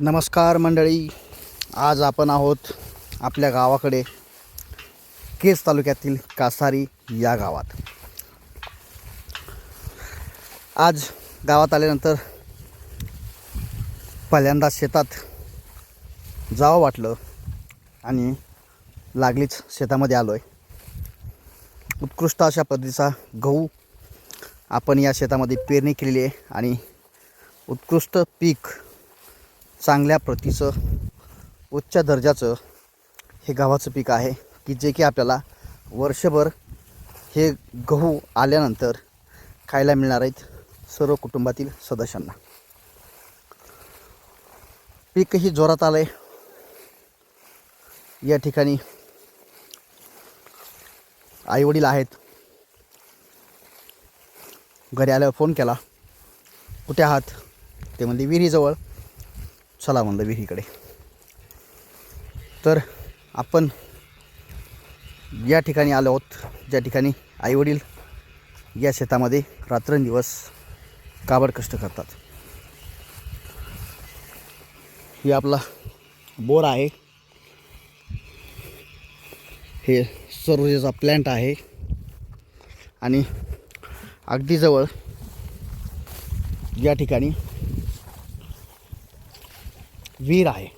नमस्कार मंडळी. आज आपण आहोत आपल्या गावाकडे केस तालुक्यातील कासारी या गावात. आज गावात आल्यानंतर पहिल्यांदा शेतात जावं वाटलं आणि लागलीच शेतामध्ये आलो आहे उत्कृष्ट अशा पद्धतीचा गहू आपण या शेतामध्ये पेरणी केलेली आहे आणि उत्कृष्ट पीक चांगल्या प्रतीचं उच्च दर्जाचं हे गव्हाचं पीक आहे की जे की आपल्याला वर्षभर हे गहू आल्यानंतर खायला मिळणार आहेत सर्व कुटुंबातील सदस्यांना. पीकही जोरात आलं आहे या ठिकाणी आईवडील आहेत. घरी आल्यावर फोन केला. कुठे आहात? ते म्हणले विहिरीजवळ. चला म्हणलं विहिरीकडे तर आपण या ठिकाणी आलो आहोत. ज्या ठिकाणी आईवडील या शेतामध्ये रात्रंदिवस काबड कष्ट करतात. हे आपला बोर आहे. हे सरोजेचा प्लॅन्ट आहे. आणि अगदी जवळ या ठिकाणी विहीर आहे